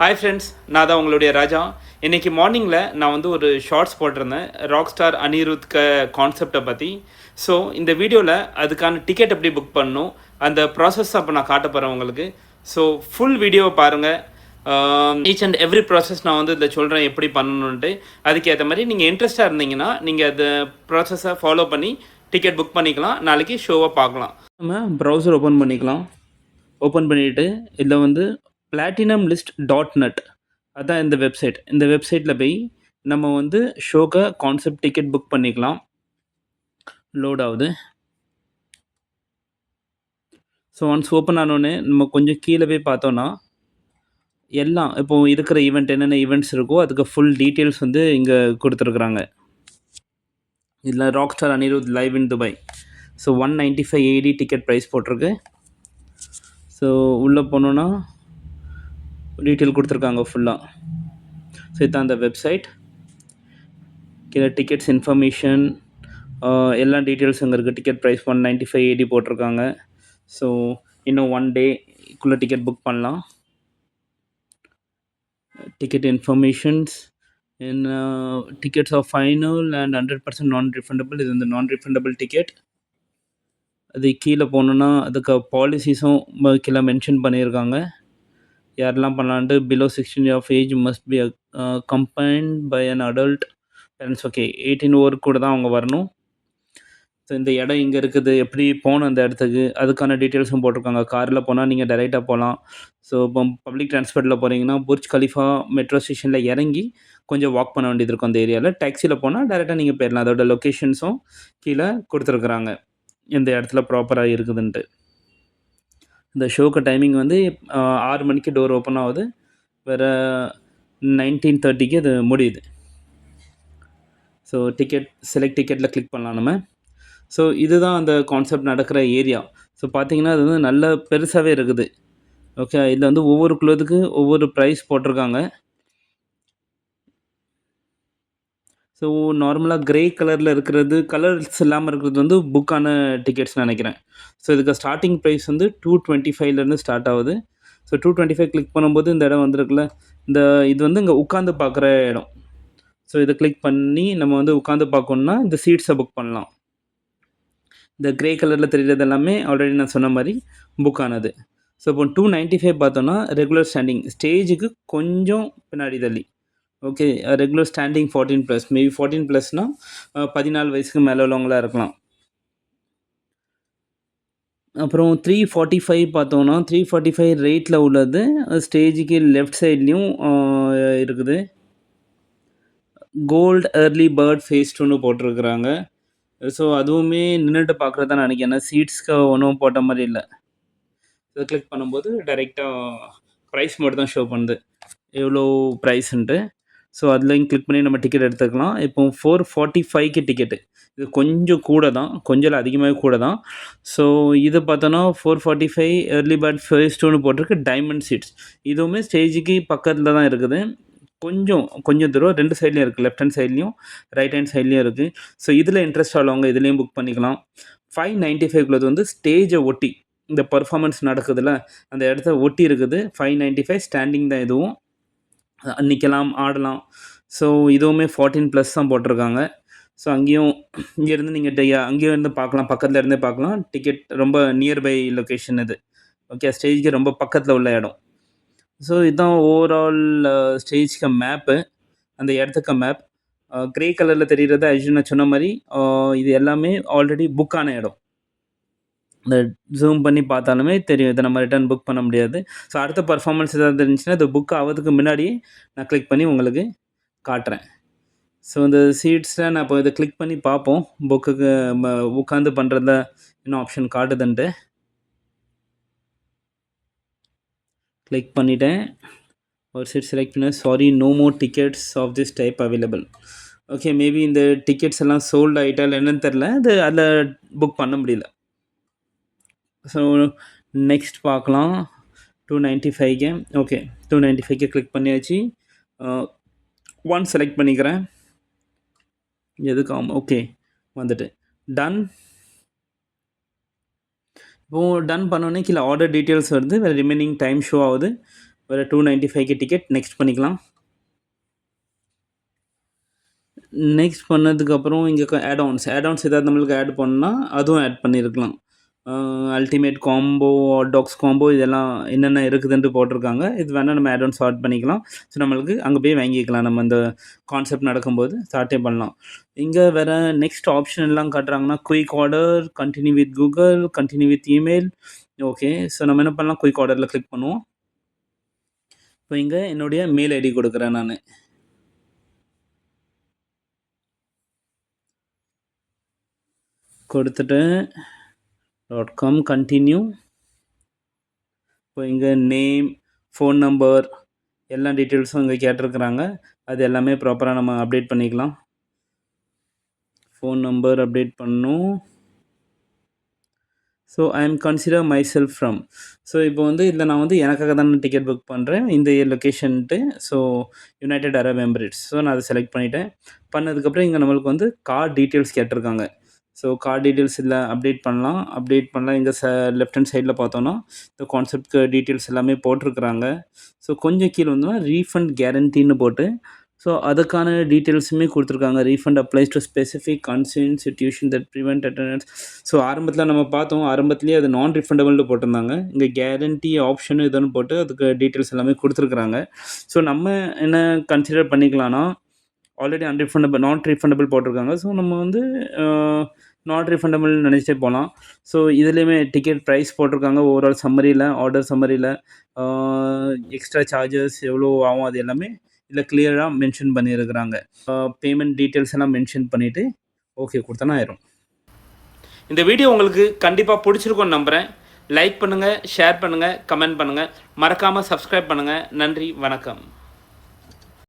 Hi friends நான் தான் உங்களுடைய ராஜா. இன்னைக்கு மார்னிங்கில் நான் வந்து ஒரு ஷார்ட்ஸ் போட்டிருந்தேன். ராக் ஸ்டார் அனிருத் க கான்செப்டை பற்றி ஸோ இந்த வீடியோவில் அதுக்கான டிக்கெட் எப்படி புக் பண்ணணும் அந்த ப்ராசஸ் அப்போ நான் காட்ட போகிறேன் உங்களுக்கு. ஸோ ஃபுல் வீடியோவை பாருங்கள் ஈச் அண்ட் எவ்ரி ப்ராசஸ் நான் வந்து இதில் சொல்கிறேன் எப்படி பண்ணணுன்ட்டு அதுக்கேற்ற மாதிரி நீங்கள் இன்ட்ரெஸ்டாக இருந்தீங்கன்னா நீங்கள் அந்த ப்ராசஸை ஃபாலோ பண்ணி டிக்கெட் புக் பண்ணிக்கலாம். நாளைக்கு ஷோவை பார்க்கலாம். நம்ம ப்ரௌசர் ஓப்பன் பண்ணிக்கலாம். ஓப்பன் பண்ணிவிட்டு இதில் வந்து பிளாட்டினம் லிஸ்ட் டாட் நெட் அதான் இந்த வெப்சைட் இந்த வெப்சைட்டில் போய் நம்ம வந்து ஷோக்கு கான்செப்ட் டிக்கெட் புக் பண்ணிக்கலாம். லோட் ஆகுது. ஸோ ஒன்ஸ் ஓப்பன் ஆனோடனே நம்ம கொஞ்சம் கீழே போய் பார்த்தோன்னா எல்லாம் இப்போ இருக்கிற ஈவெண்ட் என்னென்ன ஈவெண்ட்ஸ் இருக்கோ அதுக்கு ஃபுல் டீட்டெயில்ஸ் வந்து இங்கே கொடுத்துருக்குறாங்க. இதில் rock star Anirudh live in Dubai so one ninety five AD ticket price போட்டிருக்கு. ஸோ உள்ளே போனோன்னா டீட்டெயில் கொடுத்துருக்காங்க ஃபுல்லாக ஸோ இதுதான் அந்த வெப்சைட் கீழே டிக்கெட்ஸ் இன்ஃபர்மேஷன் எல்லா டீட்டெயில்ஸ் அங்கே இருக்குது ticket price one ninety five eighty போட்டிருக்காங்க. ஸோ இன்னும் ஒன் டேக்குள்ளே டிக்கெட் புக் பண்ணலாம். Ticket informations in uh, tickets are final and 100% non-refundable. இது வந்து non-refundable டிக்கெட் அது கீழே போனோன்னா அதுக்கு பாலிசிஸும் கீழே மென்ஷன் பண்ணியிருக்காங்க. யாரெல்லாம் பண்ணலான்ட்டு below sixteen of age must be combined by an adult parents okay eighteen over கூட தான் அவங்க வரணும். ஸோ இந்த இடம் இங்கே இருக்குது. எப்படி போகணும் அந்த இடத்துக்கு? அதுக்கான டீட்டெயில்ஸும் போட்டிருக்காங்க. காரில் போனால் நீங்கள் டைரெக்டாக போகலாம். ஸோ இப்போ பப்ளிக் டிரான்ஸ்போர்ட்டில் போகிறீங்கன்னா புர்ஜ் கலிஃபா மெட்ரோ ஸ்டேஷனில் இறங்கி கொஞ்சம் வாக் பண்ண வேண்டியது இருக்கும் அந்த ஏரியாவில் டாக்ஸியில் போனால் டைரெக்டாக நீங்கள் போயிடலாம் அதோட லொக்கேஷன்ஸும் கீழே கொடுத்துருக்குறாங்க. இந்த இடத்துல ப்ராப்பராக இருக்குதுன்ட்டு. இந்த ஷோக்கு டைமிங் வந்து ஆறு மணிக்கு டோர் ஓப்பன் ஆகுது. வேறு நைன்டீன் தேர்ட்டிக்கு அது முடியுது. ஸோ டிக்கெட் செலக்ட் டிக்கெட்டில் கிளிக் பண்ணலாம் நம்ம. ஸோ இதுதான் அந்த கான்செப்ட் நடக்கிற ஏரியா ஸோ பார்த்தீங்கன்னா அது வந்து நல்ல பெருசாகவே இருக்குது. ஓகே இதில் வந்து ஒவ்வொரு குளத்துக்கு ஒவ்வொரு ப்ரைஸ் போட்டிருக்காங்க. ஸோ நார்மலாக கிரே கலரில் இருக்கிறது கலர்ஸ் இல்லாமல் இருக்கிறது வந்து புக்கான டிக்கெட்ஸ் நினைக்கிறேன். ஸோ இதுக்கு ஸ்டார்டிங் ப்ரைஸ் வந்து டூ டுவெண்ட்டி ஃபைவ்லேருந்து ஸ்டார்ட் ஆகுது. So two twenty five click பண்ணும்போது இந்த இடம் வந்திருக்குல்ல இந்த இது வந்து இங்கே உட்காந்து பார்க்குற இடம். ஸோ இதை கிளிக் பண்ணி நம்ம வந்து உட்காந்து பார்க்கணுன்னா இந்த சீட்ஸை புக் பண்ணலாம். இந்த கிரே கலரில் தெரிகிறது எல்லாமே ஆல்ரெடி நான் சொன்ன மாதிரி புக் ஆனது. ஸோ இப்போ டூ நைன்ட்டி ஃபைவ் பார்த்தோன்னா ரெகுலர் ஸ்டாண்டிங் ஸ்டேஜுக்கு கொஞ்சம் பின்னாடி தள்ளி. Okay regular standing fourteen plus maybe fourteen ப்ளஸ்னால் பதினாலு வயசுக்கு மேலே உள்ளவங்களா இருக்கலாம். அப்புறம் த்ரீ ஃபார்ட்டி ஃபைவ் பார்த்தோன்னா த்ரீ ஃபார்ட்டி ஃபைவ் ரேட்டில் உள்ளது ஸ்டேஜுக்கு லெஃப்ட் சைட்லேயும் இருக்குது. கோல்டு ஏர்லி பேர்ட் ஃபேஸ் டூன்னு போட்டிருக்கிறாங்க. ஸோ அதுவுமே நின்றுட்டு பார்க்குறது தான் நினைக்கிறேன். ஏன்னா சீட்ஸ்க்கு ஒன்றும் போட்ட மாதிரி இல்லை. இதை கிளிக் பண்ணும்போது டைரெக்டாக ப்ரைஸ் மட்டும் தான் ஷோ பண்ணுது. எவ்வளோ ப்ரைஸுன்ட்டு ஸோ அதுலேயும் கிளிக் பண்ணி நம்ம டிக்கெட் எடுத்துக்கலாம். இப்போ ஃபோர் ஃபார்ட்டி ஃபைவ்க்கு டிக்கெட்டு இது கொஞ்சம் கூட தான் கொஞ்சம் அதிகமாகவே கூட தான் ஸோ இது பார்த்தோன்னா four forty five early bird five டூன்னு போட்டிருக்கு. டைமண்ட் சீட்ஸ் இதுவுமே ஸ்டேஜுக்கு பக்கத்தில் தான் இருக்குது. கொஞ்சம் கொஞ்சம் தூரம். ரெண்டு சைட்லேயும் இருக்குது லெஃப்ட் ஹேண்ட் சைட்லேயும் ரைட் ஹேண்ட் சைட்லேயும் இருக்குது ஸோ இதில் இன்ட்ரெஸ்ட் ஆகலவங்க இதுலேயும் புக் பண்ணிக்கலாம். ஃபைவ் நைன்ட்டி ஃபைவ்க்குள்ளது வந்து ஸ்டேஜை ஒட்டி இந்த பர்ஃபார்மன்ஸ் நடக்குதுல்ல அந்த இடத்த ஒட்டி இருக்குது. ஃபைவ் நைன்ட்டி ஃபைவ் ஸ்டாண்டிங் தான் இதுவும். நிற்கலாம் ஆடலாம். ஸோ இதுவுமே ஃபார்ட்டீன் ப்ளஸ் தான் போட்டிருக்காங்க. ஸோ அங்கேயும் இங்கேருந்து நீங்கள் அங்கேயும் இருந்து பார்க்கலாம். பக்கத்தில் இருந்தே பார்க்கலாம். டிக்கெட் ரொம்ப நியர்பை லொக்கேஷன் இது. ஓகே ஸ்டேஜ்க்கு ரொம்ப பக்கத்தில் உள்ள இடம். ஸோ இதுதான் ஓவரால் ஸ்டேஜ்க்கு மேப்பு அந்த இடத்துக்கு மேப் க்ரே கலரில் தெரிகிறது ஆக்சுவலி நான் சொன்ன மாதிரி இது எல்லாமே ஆல்ரெடி புக்கான இடம். இந்த ஜூம் பண்ணி பார்த்தாலுமே தெரியும். இதை நம்ம ரிட்டர்ன் புக் பண்ண முடியாது. ஸோ அடுத்த பர்ஃபார்மன்ஸ் ஏதாவது இருந்துச்சுன்னா இது புக் ஆகிறதுக்கு முன்னாடியே நான் கிளிக் பண்ணி உங்களுக்கு காட்டுறேன். ஸோ இந்த சீட்ஸில் நான் இப்போ இதை கிளிக் பண்ணி பார்ப்போம். புக்குக்கு உட்காந்து பண்ணுறதில் இன்னும் ஆப்ஷன் காட்டுதுன்ட்டு. கிளிக் பண்ணிட்டேன். ஒரு சீட் செலக்ட் பண்ண. Sorry no more tickets of this type available okay maybe இந்த டிக்கெட்ஸ் எல்லாம் சோல்டு ஆகிட்டா என்னென்னு தெரில அது அதில் புக் பண்ண முடியல. ஸோ நெக்ஸ்ட் பார்க்கலாம். டூ நைன்ட்டி ஃபைவ்க்கு ஓகே டூ நைன்ட்டி ஃபைவ்க்கு கிளிக் பண்ணியாச்சு. Uh, ஒன் செலக்ட் பண்ணிக்கிறேன். எதுக்கு ஆமாம் ஓகே வந்துட்டு. டன் இப்போது டன் பண்ணோன்னே கீழே ஆர்டர் டீட்டெயில்ஸ் வருது. வேறு ரிமைனிங் டைம் ஷோ ஆகுது. வேறு டூ நைன்ட்டி ஃபைவ்க்கு டிக்கெட் நெக்ஸ்ட் பண்ணிக்கலாம். நெக்ஸ்ட் பண்ணதுக்கப்புறம் இங்கே ஆட் ஆன்ஸ் ஆட் ஆன்ஸ் ஏதாவது நம்மளுக்கு ஆட் பண்ணால் அதுவும் ஆட் பண்ணியிருக்கலாம் அல்டிமேட் காம்போ டாக்ஸ் காம்போ இதெல்லாம் என்னென்ன இருக்குதுன்ட்டு போட்டிருக்காங்க. இது வேணால் நம்ம ஆட் ஆன்ஸ் ஆட் பண்ணிக்கலாம். ஸோ நம்மளுக்கு அங்கே போய் வாங்கிக்கலாம். நம்ம இந்த கான்செப்ட் நடக்கும்போது ஸ்டார்ட்டே பண்ணலாம். இங்கே வேறு நெக்ஸ்ட் ஆப்ஷன் எல்லாம் காட்டுறாங்கன்னா quick order continue with Google continue with email okay so நம்ம என்ன பண்ணலாம்? குயிக் ஆர்டரில் கிளிக் பண்ணுவோம். இப்போ இங்கே என்னுடைய மெயில் ஐடி கொடுக்குறேன் நான். கொடுத்துட்டு டாட் காம் கண்டினியூ இப்போ இங்கே நேம் ஃபோன் நம்பர் எல்லா டீட்டெயில்ஸும் இங்கே கேட்டிருக்கிறாங்க. அது எல்லாமே ப்ராப்பராக நம்ம அப்டேட் பண்ணிக்கலாம். ஃபோன் நம்பர் அப்டேட் பண்ணும். So I am consider my self from so இப்போ வந்து இதில் நான் வந்து எனக்காக தான் டிக்கெட் புக் பண்ணுறேன் இந்த லொக்கேஷன்ட்டு so United Arab Emirates so நான் அதை செலக்ட் பண்ணிவிட்டேன் பண்ணதுக்கப்புறம் இங்கே நம்மளுக்கு வந்து கார் டீட்டெயில்ஸ் கேட்டிருக்காங்க. ஸோ கார் டீட்டெயில்ஸ் இதில் அப்டேட் பண்ணலாம். அப்டேட் பண்ணலாம். இங்கே ச லெஃப்ட் ஹேண்ட் சைடில் பார்த்தோன்னா இந்த கான்செப்ட்க்கு டீட்டெயில்ஸ் எல்லாமே போட்டிருக்கிறாங்க. ஸோ கொஞ்சம் கீழே வந்தோம்னா ரீஃபண்ட் கேரண்டின்னு போட்டு ஸோ அதுக்கான டீட்டெயில்ஸுமே கொடுத்துருக்காங்க. Refund applies to specific concern situation that prevent attendance so ஆரம்பத்தில் நம்ம பார்த்தோம். ஆரம்பத்துலேயே அது நான் ரீஃபண்டபிள்னு போட்டிருந்தாங்க. இங்கே கேரண்டி ஆப்ஷனு இதுன்னு போட்டு அதுக்கு டீட்டெயில்ஸ் எல்லாமே கொடுத்துருக்குறாங்க. ஸோ நம்ம என்ன கன்சிடர் பண்ணிக்கலாம்னா ஆல்ரெடி அன்ரிஃபண்டபிள் நாட் ரீஃபண்டபிள் போட்டிருக்காங்க. ஸோ நம்ம வந்து நாட் ரீஃபண்டபிள் நினச்சிட்டே போகலாம் ஸோ இதுலேயுமே டிக்கெட் ப்ரைஸ் போட்டிருக்காங்க. ஓவரால் சம்மரியில் ஆர்டர் சம்மரியில் எக்ஸ்ட்ரா சார்ஜஸ் எவ்வளோ ஆகும் அது எல்லாமே இதில் கிளியராக மென்ஷன் பண்ணியிருக்கிறாங்க பேமெண்ட் டீட்டெயில்ஸ் எல்லாம் மென்ஷன் பண்ணிவிட்டு ஓகே கொடுத்தனா ஆயிரும். இந்த வீடியோ உங்களுக்கு கண்டிப்பாக பிடிச்சிருக்கும்னு நம்புகிறேன் லைக் பண்ணுங்கள் ஷேர் பண்ணுங்கள் கமெண்ட் பண்ணுங்கள் மறக்காமல் சப்ஸ்கிரைப் பண்ணுங்கள் நன்றி வணக்கம்.